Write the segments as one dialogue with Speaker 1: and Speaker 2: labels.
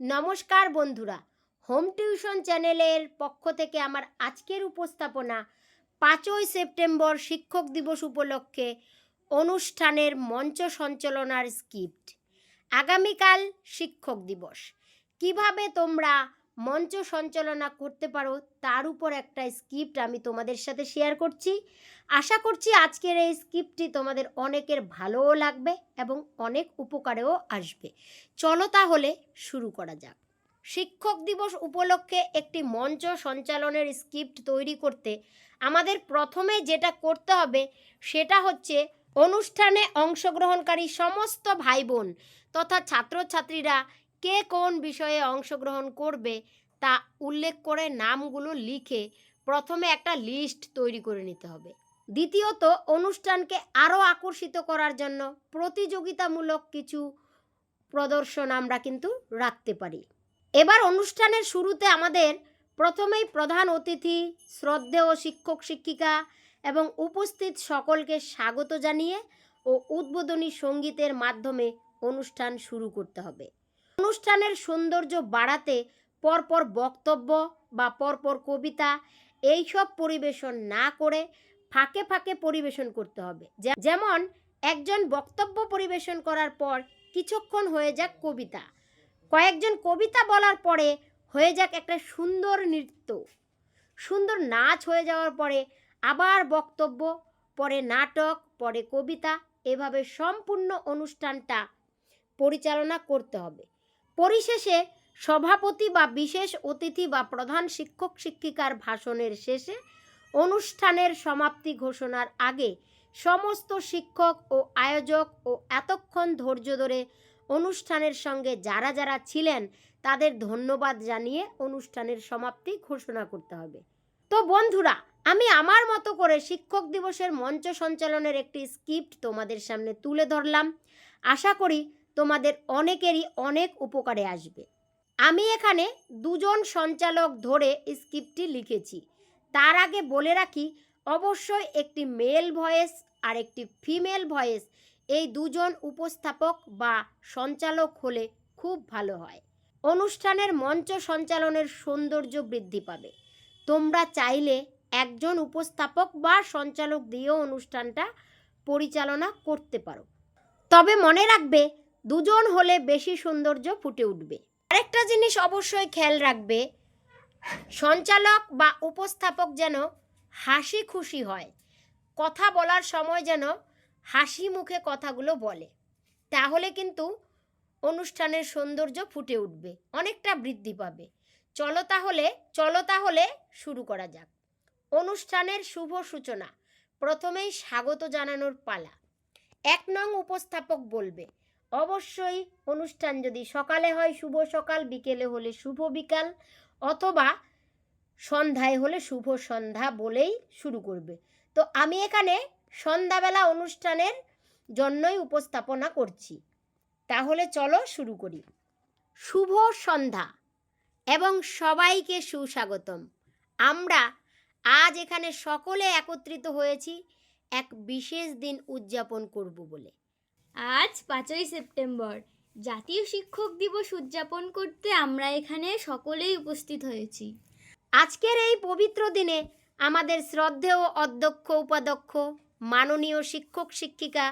Speaker 1: নমস্কার বন্ধুরা, home tuition চ্যানেলের পক্ষ থেকে আমার আজকের উপস্থাপনা পাঁচই সেপ্টেম্বর শিক্ষক দিবস উপলক্ষে অনুষ্ঠানের মঞ্চ সঞ্চালনার স্ক্রিপ্ট। আগামীকাল শিক্ষক দিবস। কীভাবে তোমরা মঞ্চ সঞ্চালনা করতে পারো, তার উপর একটা স্ক্রিপ্ট আমি তোমাদের সাথে শেয়ার করছি। আশা করছি আজকের এই স্ক্রিপ্টটি তোমাদের অনেকের ভালোও লাগবে এবং অনেক উপকারেও আসবে। চলো তাহলে শুরু করা যাক। শিক্ষক দিবস উপলক্ষে একটি মঞ্চ সঞ্চালনের স্ক্রিপ্ট তৈরি করতে আমাদের প্রথমে যেটা করতে হবে, সেটা হচ্ছে অনুষ্ঠানে অংশগ্রহণকারী সমস্ত ভাই বোন তথা ছাত্রছাত্রীরা কে কোন বিষয়ে অংশগ্রহণ করবে তা উল্লেখ করে নামগুলো লিখে প্রথমে একটা লিস্ট তৈরি করে নিতে হবে। দ্বিতীয়ত, অনুষ্ঠানকে আরও আকর্ষিত করার জন্য প্রতিযোগিতামূলক কিছু প্রদর্শন আমরা কিন্তু রাখতে পারি। এবার অনুষ্ঠানের শুরুতে আমাদের প্রথমেই প্রধান অতিথি, শ্রদ্ধেয় শিক্ষক, শিক্ষিকা এবং উপস্থিত সকলকে স্বাগত জানিয়ে ও উদ্বোধনী সঙ্গীতের মাধ্যমে অনুষ্ঠান শুরু করতে হবে। অনুষ্ঠানের সৌন্দর্য বাড়াতে পরপর বক্তব্য বা পরপর কবিতা এইসব পরিবেশন না করে ফাঁকে ফাঁকে পরিবেশন করতে হবে। যেমন একজন বক্তব্য পরিবেশন করার পর কিছুক্ষণ হয়ে যাক কবিতা। কয়েকজন কবিতা বলার পরে হয়ে যাক একটা সুন্দর নৃত্য। সুন্দর নাচ হয়ে যাওয়ার পরে আবার বক্তব্য, পরে নাটক, পরে কবিতা, এভাবে সম্পূর্ণ অনুষ্ঠানটা পরিচালনা করতে হবে। পরিশেষে সভাপতি বা বিশেষ অতিথি বা প্রধান শিক্ষক শিক্ষিকার ভাষণের শেষে অনুষ্ঠানের সমাপ্তি ঘোষণার আগে সমস্ত শিক্ষক ও আয়োজক ও এতক্ষণ ধৈর্য ধরে অনুষ্ঠানের সঙ্গে যারা যারা ছিলেন তাদের ধন্যবাদ জানিয়ে অনুষ্ঠানের সমাপ্তি ঘোষণা করতে হবে। তো বন্ধুরা, আমি আমার মতো করে শিক্ষক দিবসের মঞ্চ সঞ্চালনের একটি স্ক্রিপ্ট তোমাদের সামনে তুলে ধরলাম। আশা করি তোমাদের অনেকেরই অনেক উপকারে আসবে। আমি এখানে দুজন সঞ্চালক ধরে স্ক্রিপ্টটি লিখেছি। তার আগে বলে রাখি, অবশ্যই একটি মেল ভয়েস আর একটি ফিমেল ভয়েস এই দুজন উপস্থাপক বা সঞ্চালক হলে খুব ভালো হয়। অনুষ্ঠানের মঞ্চ সঞ্চালনের সৌন্দর্য বৃদ্ধি পাবে। তোমরা চাইলে একজন উপস্থাপক বা সঞ্চালক দিয়েও অনুষ্ঠানটা পরিচালনা করতে পারো। তবে মনে রাখবে, দুজন হলে বেশি সৌন্দর্য ফুটে উঠবে। আরেকটা জিনিস অবশ্যই খেয়াল রাখবে, সঞ্চালক বা উপস্থাপক যেন হাসি খুশি হয়। কথা বলার সময় যেন হাসি মুখে কথাগুলো বলে। তাহলে কিন্তু অনুষ্ঠানের সৌন্দর্য ফুটে উঠবে, অনেকটা বৃদ্ধি পাবে। চলো তাহলে চলো তাহলে শুরু করা যাক। অনুষ্ঠানের শুভ সূচনা। প্রথমেই স্বাগত জানানোর পালা। এক নং উপস্থাপক বলবে অবশ্যই অনুষ্ঠান যদি সকালে হয়, শুভ সকাল, বিকেলে হলে শুভ বিকাল অথবা সন্ধ্যায় হলে শুভ সন্ধ্যা বলেই শুরু করবে। তো আমি এখানে সন্ধ্যাবেলা অনুষ্ঠানের জন্যই উপস্থাপনা করছি। তাহলে চলো শুরু করি। শুভ সন্ধ্যা এবং সবাইকে সুস্বাগতম। আমরা আজ এখানে সকলে একত্রিত হয়েছি, এক বিশেষ দিন উদযাপন করব বলে।
Speaker 2: আজ পাঁচই সেপ্টেম্বর। জাতীয় শিক্ষক দিবস উদযাপন করতে আমরা এখানে সকলেই উপস্থিত হয়েছি।
Speaker 1: আজকের এই পবিত্র দিনে আমাদের শ্রদ্ধেয় অধ্যক্ষ উপাধ্যক্ষ মাননীয় শিক্ষক শিক্ষিকা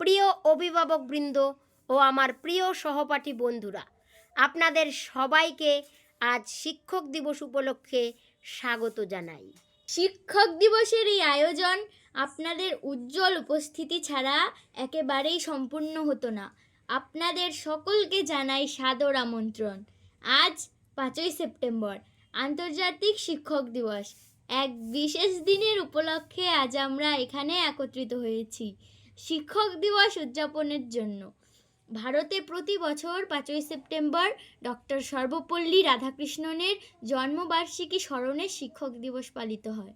Speaker 1: প্রিয় অভিভাবকবৃন্দ ও আমার প্রিয় সহপাঠী বন্ধুরা আপনাদের সবাইকে আজ শিক্ষক দিবস উপলক্ষে স্বাগত জানাই।
Speaker 2: শিক্ষক দিবসের এই আয়োজন আপনাদের উজ্জ্বল উপস্থিতি ছাড়া একেবারেই সম্পূর্ণ হতো না। আপনাদের সকলকে জানাই সাদর আমন্ত্রণ। আজ পাঁচই সেপ্টেম্বর, আন্তর্জাতিক শিক্ষক দিবস। এক বিশেষ দিনের উপলক্ষে আজ আমরা এখানে একত্রিত হয়েছি শিক্ষক দিবস উদযাপনের জন্য। ভারতে প্রতি বছর পাঁচই সেপ্টেম্বর ডক্টর সর্বপল্লী রাধাকৃষ্ণনের জন্মবার্ষিকী স্মরণে শিক্ষক দিবস পালিত হয়।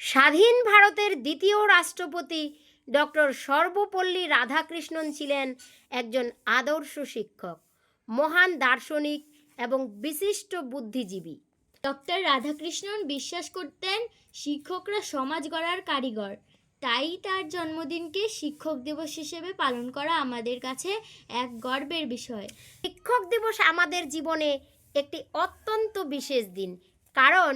Speaker 1: স্বাধীন ভারতের দ্বিতীয় রাষ্ট্রপতি ডক্টর সর্বপল্লী রাধাকৃষ্ণন ছিলেন একজন আদর্শ শিক্ষক মহান দার্শনিক এবং বিশিষ্ট বুদ্ধিজীবী।
Speaker 2: ডক্টর রাধাকৃষ্ণন বিশ্বাস করতেন শিক্ষকরা সমাজ গড়ার কারিগর। তাই তার জন্মদিনকে শিক্ষক দিবস হিসেবে পালন করা আমাদের কাছে এক গর্বের বিষয়।
Speaker 1: শিক্ষক দিবস আমাদের জীবনে একটি অত্যন্ত বিশেষ দিন কারণ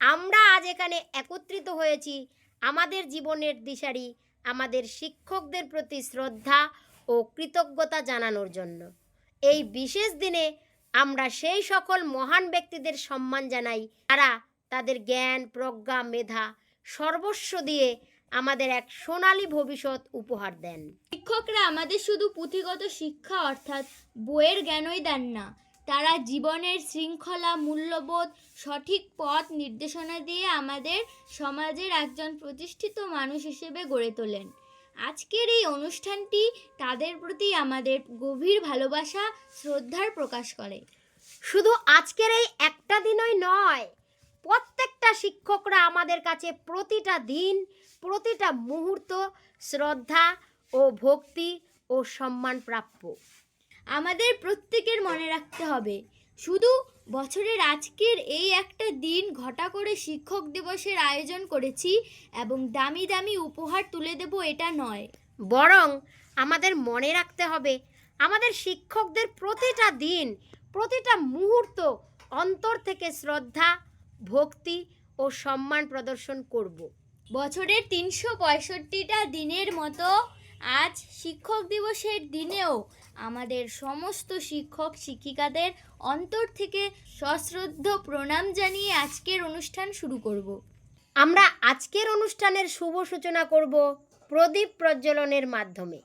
Speaker 1: আমরা আজ এখানে একত্রিত হয়েছি আমাদের জীবনের দিশারি, আমাদের শিক্ষকদের প্রতি শ্রদ্ধা ও কৃতজ্ঞতা জানানোর জন্য। এই বিশেষ দিনে আমরা সেই সকল মহান ব্যক্তিদের সম্মান জানাই তারা তাদের জ্ঞান, প্রজ্ঞা, মেধা সর্বস্ব দিয়ে আমাদের এক সোনালী ভবিষ্যৎ উপহার দেন।
Speaker 2: শিক্ষকরা আমাদের শুধু পুঁথিগত শিক্ষা অর্থাৎ বইয়ের জ্ঞানই দেন না তারা জীবনের শৃঙ্খলা, মূল্যবোধ, সঠিক পথ নির্দেশনা দিয়ে আমাদের সমাজের একজন প্রতিষ্ঠিত মানুষ হিসেবে গড়ে তোলেন। আজকের এই অনুষ্ঠানটি তাদের প্রতি আমাদের গভীর ভালোবাসা, শ্রদ্ধার প্রকাশ করে।
Speaker 1: শুধু আজকের এই একটা দিনই নয়, প্রত্যেকটা শিক্ষকরা আমাদের কাছে প্রতিটা দিন, প্রতিটা মুহূর্ত শ্রদ্ধা ও ভক্তি ও সম্মান প্রাপ্য।
Speaker 2: আমাদের প্রত্যেকের মনে রাখতে হবে। শুধু বছরের আজকের এই একটা দিন ঘটা করে শিক্ষক দিবসের আয়োজন করেছি এবং দামি দামি উপহার তুলে দেব এটা নয়।
Speaker 1: বরং আমাদের মনে রাখতে হবে আমাদের শিক্ষকদের প্রতিটা দিন প্রতিটা মুহূর্ত অন্তর থেকে শ্রদ্ধা ভক্তি ও সম্মান প্রদর্শন করব।
Speaker 2: বছরের তিনশো পঁয়ষট্টিটা দিনের মতো আজ শিক্ষক দিবসের দিনেও আমাদের সমস্ত শিক্ষক শিক্ষিকাদের অন্তর থেকে সশ্রদ্ধ প্রণাম জানিয়ে আজকের অনুষ্ঠান শুরু করব।
Speaker 1: আমরা আজকের অনুষ্ঠানের শুভ সূচনা করব প্রদীপ প্রজ্বলনের মাধ্যমে।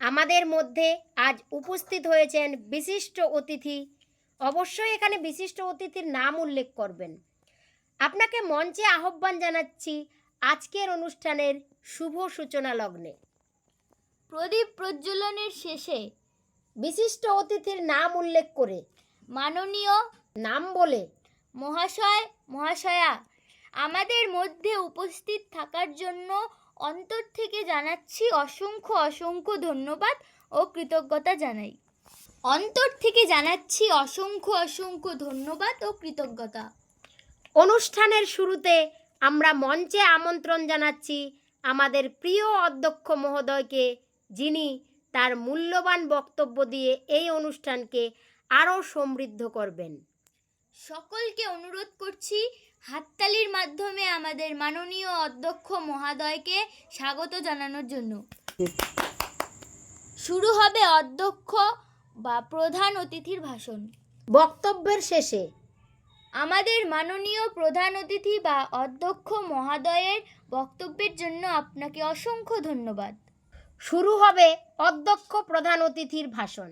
Speaker 1: আমাদের মধ্যে আজ উপস্থিত হয়েছেন বিশিষ্ট অতিথি। অবশ্যই এখানে বিশিষ্ট অতিথির নাম উল্লেখ করবেন। আপনাকে মঞ্চে আহ্বান জানাচ্ছি আজকের অনুষ্ঠানের শুভ সূচনা লগ্নে।
Speaker 2: প্রদীপ প্রজ্বলনের শেষে
Speaker 1: বিশিষ্ট অতিথির নাম উল্লেখ করে।
Speaker 2: মাননীয়
Speaker 1: নাম বলে।
Speaker 2: মহাশয় মহাশয়া আমাদের মধ্যে উপস্থিত থাকার জন্য অন্তর থেকে জানাচ্ছি অসংখ্য অসংখ্য ধন্যবাদ ও কৃতজ্ঞতা জানাই। অন্তর থেকে জানাচ্ছি অসংখ্য অসংখ্য ধন্যবাদ ও কৃতজ্ঞতা।
Speaker 1: অনুষ্ঠানের শুরুতে আমরা মঞ্চে আমন্ত্রণ জানাচ্ছি আমাদের প্রিয় অধ্যক্ষ মহোদয়কে। যিনি তার মূল্যবান বক্তব্য দিয়ে এই অনুষ্ঠানকে আরও সমৃদ্ধ করবেন।
Speaker 2: সকলকে অনুরোধ করছি হাততালির মাধ্যমে আমাদের মাননীয় অধ্যক্ষ মহাদয়কে স্বাগত জানানোর জন্য। শুরু হবে অধ্যক্ষ বা প্রধান অতিথির ভাষণ।
Speaker 1: বক্তব্যের শেষে
Speaker 2: আমাদের মাননীয় প্রধান অতিথি বা অধ্যক্ষ মহাদয়ের বক্তব্যের জন্য আপনাকে অসংখ্য ধন্যবাদ।
Speaker 1: শুরু হবে অধ্যক্ষ প্রধান অতিথির ভাষণ।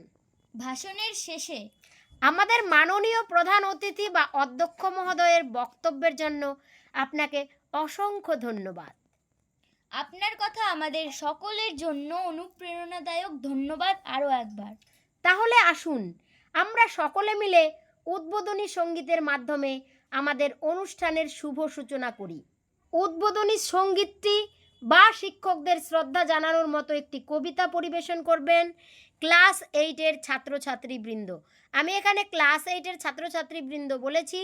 Speaker 2: ভাষণের শেষে
Speaker 1: আমাদের মাননীয় প্রধান অতিথি বা অধ্যক্ষ মহোদয়ের বক্তব্যের জন্য আপনাকে অসংখ্য ধন্যবাদ।
Speaker 2: আপনার কথা আমাদের সকলের জন্য অনুপ্রেরণাদায়ক ধন্যবাদ আরও একবার।
Speaker 1: তাহলে আসুন আমরা সকলে মিলে উদ্বোধনী সঙ্গীতের মাধ্যমে আমাদের অনুষ্ঠানের শুভ সূচনা করি। উদ্বোধনী সঙ্গীতটি বা শিক্ষকদের শ্রদ্ধা জানানোর মতো একটি কবিতা পরিবেশন করবেন ক্লাস এইটের ছাত্রছাত্রীবৃন্দ। আমি এখানে ক্লাস এইটের ছাত্রছাত্রীবৃন্দ বলেছি।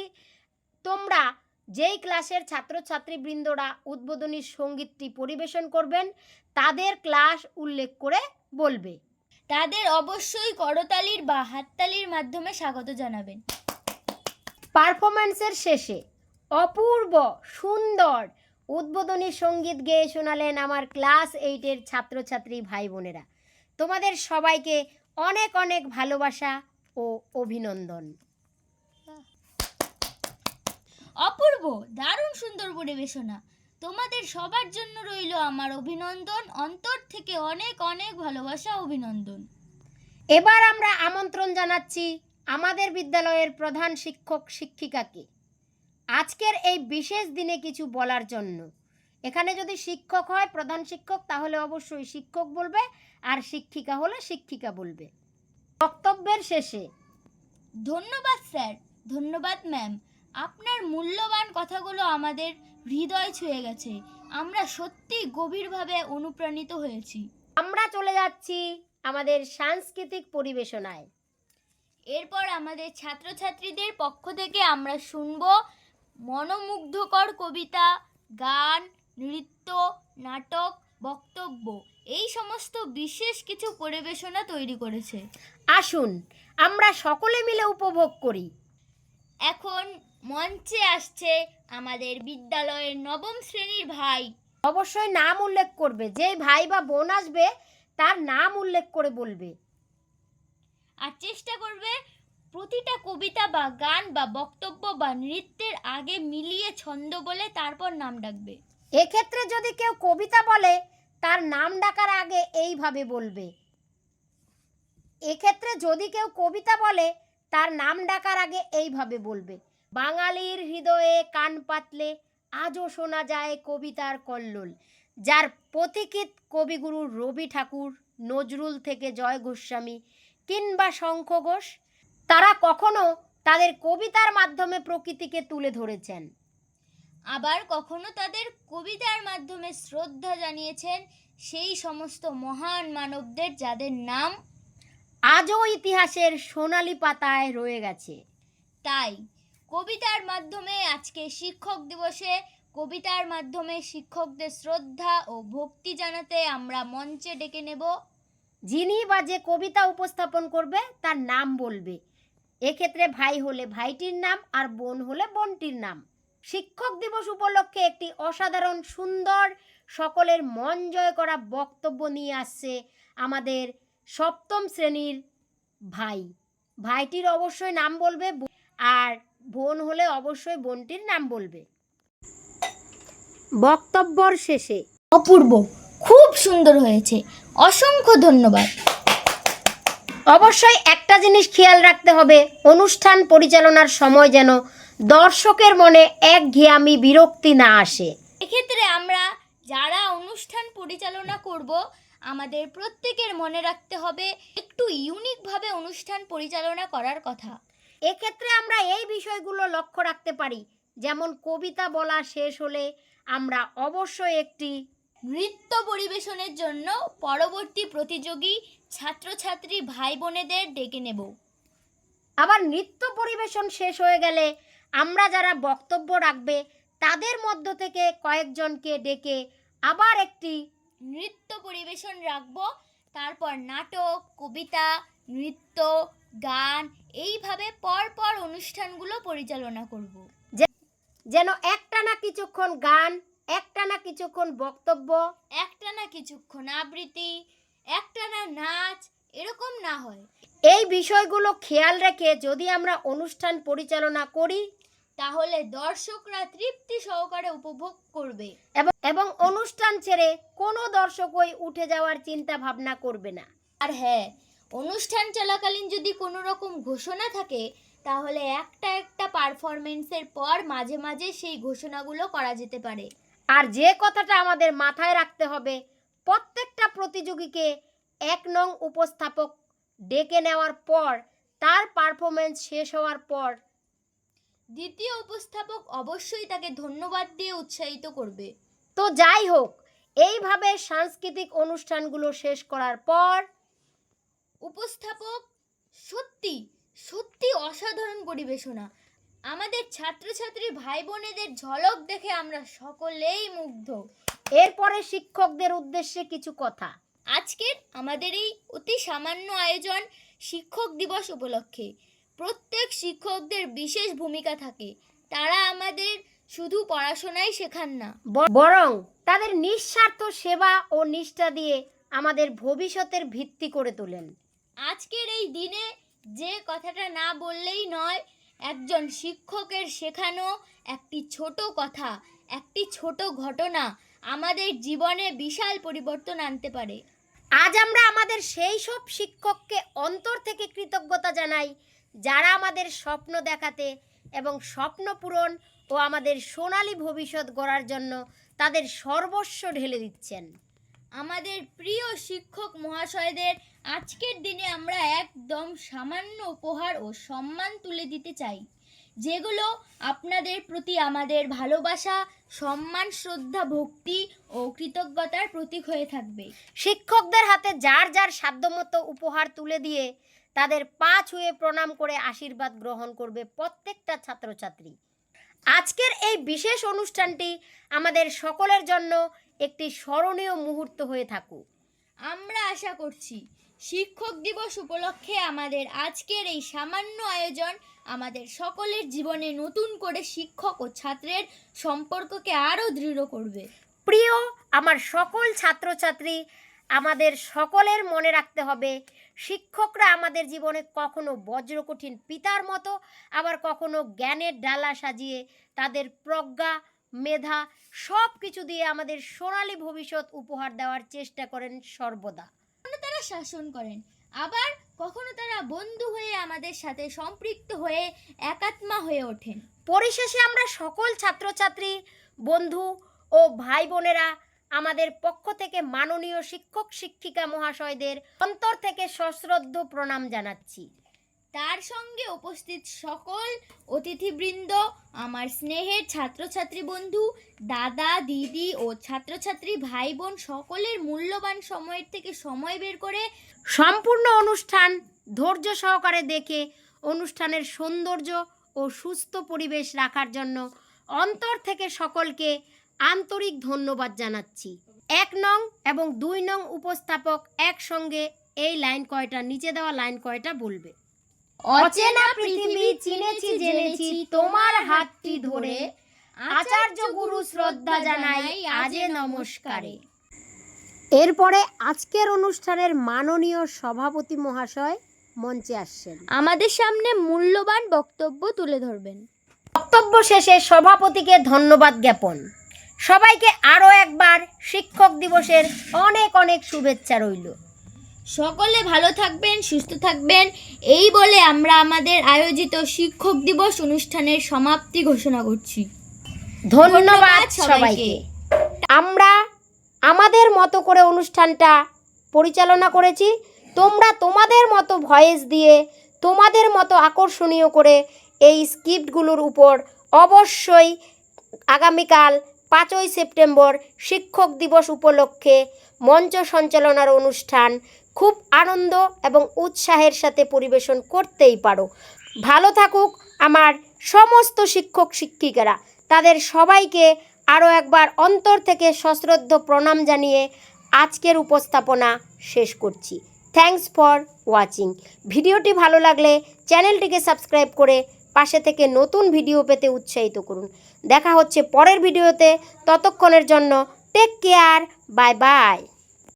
Speaker 1: তোমরা যেই ক্লাসের ছাত্রছাত্রীবৃন্দরা উদ্বোধনী সঙ্গীতটি পরিবেশন করবেন তাদের ক্লাস উল্লেখ করে বলবে।
Speaker 2: তাদের অবশ্যই করতালির বা হাততালির মাধ্যমে স্বাগত জানাবেন।
Speaker 1: পারফরম্যান্সের শেষে অপূর্ব সুন্দর উদ্বোধনী সংগীত গেয়ে শোনালেন আমার ক্লাস এইটের ছাত্রছাত্রী ভাই বোনেরা। তোমাদের সবাইকে অনেক অনেক ভালোবাসা ও অভিনন্দন।
Speaker 2: অপূর্ব দারুণ সুন্দর পরিবেশনা। তোমাদের সবার জন্য রইল আমার অভিনন্দন অন্তর থেকে অনেক অনেক ভালোবাসা অভিনন্দন।
Speaker 1: এবার আমরা আমন্ত্রণ জানাচ্ছি আমাদের বিদ্যালয়ের প্রধান শিক্ষক শিক্ষিকাকে। আজকের এই বিশেষ দিনে কিছু বলার জন্য। এখানে যদি শিক্ষক হয় প্রধান শিক্ষক তাহলে অবশ্যই শিক্ষক বলবে আর শিক্ষিকা হলে শিক্ষিকা বলবে। বক্তব্যের শেষে
Speaker 2: ধন্যবাদ স্যার ধন্যবাদ ম্যাম। আপনার মূল্যবান কথাগুলো আমাদের হৃদয় ছুঁয়ে গেছে। আমরা সত্যি গভীরভাবে অনুপ্রাণিত হয়েছি।
Speaker 1: আমরা চলে যাচ্ছি আমাদের সাংস্কৃতিক পরিবেশনায়।
Speaker 2: এরপর আমাদের ছাত্রছাত্রীদের পক্ষ থেকে আমরা শুনব মনোমুগ্ধকর কবিতা গান নৃত্য নাটক বক্তব্য এই সমস্ত বিশেষ কিছু পরিবেশনা তৈরি করেছে।
Speaker 1: আসুন আমরা সকলে মিলে উপভোগ করি।
Speaker 2: এখন মঞ্চে আসছে আমাদের বিদ্যালয়ের নবম শ্রেণির ভাই।
Speaker 1: অবশ্যই নাম উল্লেখ করবে যেই ভাই বা বোন আসবে তার নাম উল্লেখ করে বলবে।
Speaker 2: আর চেষ্টা করবে প্রতিটা কবিতা বা গান বা বক্তব্য বা নৃত্যের আগে মিলিয়ে ছন্দ বলে তারপর নাম ডাকবে।
Speaker 1: এক্ষেত্রে যদি কেউ কবিতা বলে, তার নাম ডাকার আগে এইভাবে বলবে। এক্ষেত্রে যদি কেউ কবিতা বলে, তার নাম ডাকার আগে এইভাবে বলবে। বাঙালির হৃদয়ে কান পাতলে আজও শোনা যায় কবিতার কল্লোল। যার পথিকৃত কবিগুরু রবি ঠাকুর, নজরুল থেকে জয় গোস্বামী কিংবা শঙ্খ ঘোষ তারা কখনো তাদের কবিতার মাধ্যমে প্রকৃতিকে তুলে ধরেছেন।
Speaker 2: আবার কখনো তাদের কবিতার মাধ্যমে শ্রদ্ধা জানিয়েছেন সেই সমস্ত মহান মানবদের যাদের নাম
Speaker 1: আজও ইতিহাসের সোনালি পাতায় রয়ে গেছে।
Speaker 2: তাই কবিতার মাধ্যমে আজকে শিক্ষক দিবসে কবিতার মাধ্যমে শিক্ষকদের শ্রদ্ধা ও ভক্তি জানাতে আমরা মঞ্চে ডেকে নেব।
Speaker 1: যিনি বা যে কবিতা উপস্থাপন করবে তার নাম বলবে। এক্ষেত্রে ভাই হলে ভাইটির নাম আর বোন হলে বোনটির নাম। শিক্ষক দিবস উপলক্ষে একটি অসাধারণ, সুন্দর, সকলের মন জয় করা বক্তব্য নিয়ে আসছে আমাদের সপ্তম শ্রেণির ভাই। ভাইটির অবশ্যই নাম বলবে আর বোন হলে অবশ্যই বোনটির নাম বলবে। বক্তব্যর শেষে
Speaker 2: অপূর্ব, খুব সুন্দর হয়েছে। অসংখ্য ধন্যবাদ।
Speaker 1: অবশ্যই একটা জিনিস খেয়াল রাখতে হবে অনুষ্ঠান পরিচালনার সময় যেন দর্শকের মনে এক ঘেয়ামি বিরক্তি না আসে।
Speaker 2: এক্ষেত্রে আমরা যারা অনুষ্ঠান পরিচালনা করব আমাদের প্রত্যেকের মনে রাখতে হবে একটু ইউনিকভাবে অনুষ্ঠান পরিচালনা করার কথা।
Speaker 1: এক্ষেত্রে আমরা এই বিষয়গুলো লক্ষ্য রাখতে পারি যেমন কবিতা বলা শেষ হলে আমরা অবশ্যই একটি
Speaker 2: নৃত্য পরিবেশনের জন্য পরবর্তী প্রতিযোগী ছাত্রছাত্রী ভাই বোনেদের ডেকে নেব।
Speaker 1: আবার নৃত্য পরিবেশন শেষ হয়ে গেলে আমরা যারা বক্তব্য রাখবে তাদের মধ্য থেকে কয়েকজনকে ডেকে আবার একটি
Speaker 2: নৃত্য পরিবেশন রাখব। তারপর নাটক কবিতা নৃত্য গান এইভাবে পরপর অনুষ্ঠানগুলো পরিচালনা করব।
Speaker 1: যেন একটানা কিছুক্ষণ গান একটানা কিছুক্ষণ বক্তব্য
Speaker 2: একটানা কিছুক্ষণ আবৃত্তি একটানা নাচ এরকম না হয়।
Speaker 1: এই বিষয়গুলো খেয়াল রেখে যদি আমরা অনুষ্ঠান পরিচালনা করি
Speaker 2: তাহলে দর্শকরা তৃপ্তি সহকারে উপভোগ করবে।
Speaker 1: এবং এবং অনুষ্ঠান ছেড়ে কোনো দর্শকই উঠে যাওয়ার চিন্তা ভাবনা করবে না।
Speaker 2: আর হ্যাঁ অনুষ্ঠান চলাকালীন যদি কোনো রকম ঘোষণা থাকে তাহলে একটা একটা পারফরমেন্সের পর মাঝে মাঝে সেই ঘোষণাগুলো করা যেতে পারে।
Speaker 1: আর যে কথাটা আমাদের মাথায় রাখতে হবে প্রত্যেকটা প্রতিযোগীকে এক নং উপস্থাপক ডেকে নেওয়ার পর তার পারফরমেন্স শেষ হওয়ার পর।
Speaker 2: দ্বিতীয় উপস্থাপক অবশ্যই তাকে ধন্যবাদ দিয়ে উৎসাহিত করবে।
Speaker 1: তো যাই হোক এইভাবে সাংস্কৃতিক অনুষ্ঠানগুলো শেষ করার পর
Speaker 2: উপস্থাপক সত্যি সত্যি অসাধারণ পরিবেশনা। আমাদের ছাত্রছাত্রী ভাই বোনেদের ঝলক দেখে আমরা সকলেই মুগ্ধ।
Speaker 1: এরপরে শিক্ষকদের উদ্দেশ্যে কিছু কথা।
Speaker 2: আজকের আমাদের এই অতি সামান্য আয়োজন শিক্ষক দিবস উপলক্ষে। প্রত্যেক শিক্ষকদের বিশেষ ভূমিকা থাকে। তারা আমাদের শুধু পড়াশোনাই শেখান না
Speaker 1: বরং তাদের নিঃস্বার্থ সেবা ও নিষ্ঠা দিয়ে আমাদের ভবিষ্যতের ভিত্তি করে তোলেন।
Speaker 2: আজকের এই দিনে যে কথাটা না বললেই নয় একজন শিক্ষকের শেখানো একটি ছোট কথা, একটি ছোট ঘটনা আমাদের জীবনে বিশাল পরিবর্তন আনতে পারে।
Speaker 1: আজ আমরা আমাদের সেই সব শিক্ষককে অন্তর থেকে কৃতজ্ঞতা জানাই, যারা আমাদের স্বপ্ন দেখাতে এবং স্বপ্ন পূরণ ও আমাদের সোনালী ভবিষ্যৎ গড়ার জন্য তাদের সর্বস্ব ঢেলে দিচ্ছেন।
Speaker 2: আমাদের প্রিয় শিক্ষক মহাশয়দের আজকের দিনে আমরা একদম সামান্য উপহার ও সম্মান তুলে দিতে চাই, যেগুলো আপনাদের প্রতি আমাদের ভালোবাসা, সম্মান, শ্রদ্ধা, ভক্তি ও কৃতজ্ঞতার প্রতীক হয়ে থাকবে।
Speaker 1: শিক্ষকদের হাতে যার যার সাধ্যমতো উপহার তুলে দিয়ে তাদের পা ছুঁয়ে প্রণাম করে আশীর্বাদ গ্রহণ করবে প্রত্যেকটা ছাত্রছাত্রী। আজকের এই বিশেষ অনুষ্ঠানটি আমাদের সকলের জন্য একটি স্মরণীয় মুহূর্ত হয়ে থাকুক।
Speaker 2: আমরা আশা করছি, শিক্ষক দিবস উপলক্ষে আমাদের আজকের এই সামান্য আয়োজন আমাদের সকলের জীবনে নতুন করে শিক্ষক ও ছাত্রের সম্পর্ককে আরও দৃঢ় করবে।
Speaker 1: প্রিয়, আমার সকল ছাত্রছাত্রী, আমাদের সকলের মনে রাখতে হবে, শিক্ষকরা আমাদের জীবনে কখনো বজ্রকঠিন পিতার মতো, আবার কখনো জ্ঞানের ডালা সাজিয়ে তাদের প্রজ্ঞা মেধা সব কিছু দিয়ে আমাদের সোনালী ভবিষ্যৎ উপহার দেওয়ার চেষ্টা করেন সর্বদা।
Speaker 2: তারা শাসন করেন আবার কখনো তারা বন্ধু হয়ে আমাদের সাথে সম্পৃক্ত হয়ে একাত্মা হয়ে ওঠেন।
Speaker 1: পরিশেষে আমরা সকল ছাত্রছাত্রী বন্ধু ও ভাই বোনেরা আমাদের পক্ষ থেকে মাননীয় শিক্ষক শিক্ষিকা মহাশয়দের অন্তর থেকে সশ্রদ্ধ প্রণাম জানাচ্ছি।
Speaker 2: তার সঙ্গে উপস্থিত সকল অতিথিবৃন্দ, আমার স্নেহের ছাত্রছাত্রী বন্ধু, দাদা, দিদি ও ছাত্রছাত্রী ভাই বোন সকলের মূল্যবান সময়ের থেকে সময় বের করে
Speaker 1: সম্পূর্ণ অনুষ্ঠান ধৈর্য সহকারে দেখে অনুষ্ঠানের সৌন্দর্য ও সুস্থ পরিবেশ রাখার জন্য অন্তর থেকে সকলকে আন্তরিক ধন্যবাদ জানাচ্ছি। এক নং এবং দুই নং উপস্থাপক একসঙ্গে এই লাইন কয়টা, নিচে দেওয়া লাইন কয়টা বলবে? অচেনা পৃথিবী চিনেছি জেনেছি তোমার হাতটি ধরে। আচার্য গুরু শ্রদ্ধা জানাই আজে নমস্কারে। এরপরে আজকের অনুষ্ঠানের মাননীয় সভাপতি মহাশয় মঞ্চে আসছেন।
Speaker 2: আমাদের সামনে মূল্যবান বক্তব্য তুলে ধরবেন।
Speaker 1: বক্তব্য শেষে সভাপতিকে ধন্যবাদ জ্ঞাপন। সবাইকে আরও একবার শিক্ষক দিবসের অনেক অনেক শুভেচ্ছা রইল।
Speaker 2: সকলে ভালো থাকবেন সুস্থ থাকবেন। এই বলে আমরা আমাদের আয়োজিত শিক্ষক দিবস অনুষ্ঠানের সমাপ্তি ঘোষণা করছি।
Speaker 1: ধন্যবাদ সবাইকে। আমরা আমাদের মতো করে অনুষ্ঠানটা পরিচালনা করেছি। তোমরা তোমাদের মতো ভয়েস দিয়ে তোমাদের মতো আকর্ষণীয় করে এই স্ক্রিপ্টগুলোর উপর অবশ্যই আগামীকাল পাঁচই সেপ্টেম্বর শিক্ষক দিবস উপলক্ষে মঞ্চ সঞ্চালনার অনুষ্ঠান খুব আনন্দ এবং উৎসাহের সাথে পরিবেশন করতেই পারো। ভালো থাকুক আমার সমস্ত শিক্ষক শিক্ষিকারা। তাদের সবাইকে আরও একবার অন্তর থেকে সশ্রদ্ধ প্রণাম জানিয়ে আজকের উপস্থাপনা শেষ করছি। থ্যাঙ্কস ফর ওয়াচিং ভিডিওটি ভালো লাগলে চ্যানেলটিকে সাবস্ক্রাইব করে পাশে থেকে নতুন ভিডিও পেতে উৎসাহিত করুন। দেখা হচ্ছে পরের ভিডিওতে। ততক্ষণের জন্য টেক কেয়ার বাই বাই